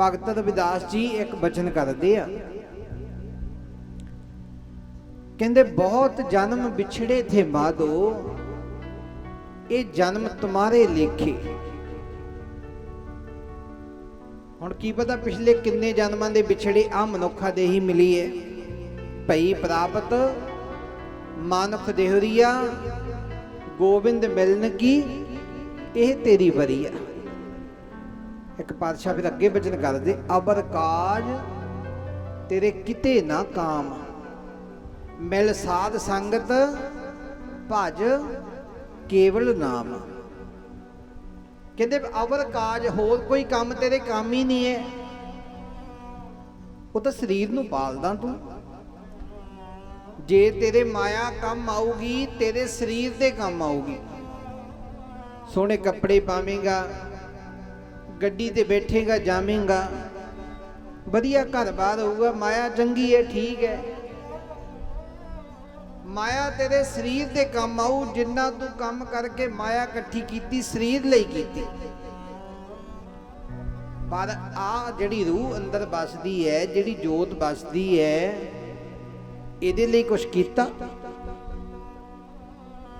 ਭਗਤ ਰਵਿਦਾਸ ਜੀ ਇੱਕ ਬਚਨ ਕਰਦੇ ਆ। ਕਹਿੰਦੇ, ਬਹੁਤ ਜਨਮ ਵਿਛੜੇ ਥੇ ਮਾਦੋ ਇਹ ਜਨਮ ਤੁਮਾਰੇ ਲੇਖੇ। ਹੁਣ ਕੀ ਪਤਾ ਪਿਛਲੇ ਕਿੰਨੇ ਜਨਮਾਂ ਦੇ ਵਿਛੜੇ ਆ ਮਨੁੱਖਾ ਦੇ ਹੀ ਮਿਲੀ ਹੈ ਭਈ ਪ੍ਰਾਪਤ ਮਾਨੁਖ ਦੇਹਰੀਆ, ਗੋਬਿੰਦ ਮਿਲਨ ਕੀ, ਇਹ ਤੇਰੀ ਵਰੀਆ ਇੱਕ ਪਾਤਸ਼ਾਹ ਫਿਰ ਅੱਗੇ ਬਚਨ ਕਰਦੇ ਅਬਰ ਕਾਜ ਤੇਰੇ ਕਿਤੇ ਨਾ ਕਾਮ। ਮਿਲ ਸਾਧ ਸੰਗਤ, ਭਜ ਕੇਵਲ ਨਾਮ। ਕਹਿੰਦੇ ਅਵਰ ਕਾਜ, ਹੋਰ ਕੋਈ ਕੰਮ ਤੇਰੇ ਕੰਮ ਹੀ ਨਹੀਂ ਹੈ। ਉਹ ਤਾਂ ਸਰੀਰ ਨੂੰ ਪਾਲਦਾ ਤੂੰ। ਜੇ ਤੇਰੇ ਮਾਇਆ ਕੰਮ ਆਊਗੀ, ਤੇਰੇ ਸਰੀਰ ਦੇ ਕੰਮ ਆਊਗੀ। ਸੋਹਣੇ ਕੱਪੜੇ ਪਾਵੇਂਗਾ ਗੱਡੀ ਤੇ ਬੈਠੇਗਾ, ਜਾਵੇਂਗਾ। ਵਧੀਆ ਘਰ-ਬਾਰ ਹੋਊਗਾ। ਮਾਇਆ ਚੰਗੀ ਹੈ, ਠੀਕ ਹੈ। ਮਾਇਆ ਤੇਰੇ ਸਰੀਰ ਦੇ ਕੰਮ ਆਊ। ਜਿੰਨਾ ਤੂੰ ਕੰਮ ਕਰਕੇ ਮਾਇਆ ਇਕੱਠੀ ਕੀਤੀ, ਸਰੀਰ ਲਈ ਕੀਤੀ। ਪਰ ਆ ਜਿਹੜੀ ਰੂਹ ਅੰਦਰ ਵੱਸਦੀ ਹੈ, ਜਿਹੜੀ ਜੋਤ ਵੱਸਦੀ ਹੈ, ਇਹਦੇ ਲਈ ਕੁਝ ਕੀਤਾ?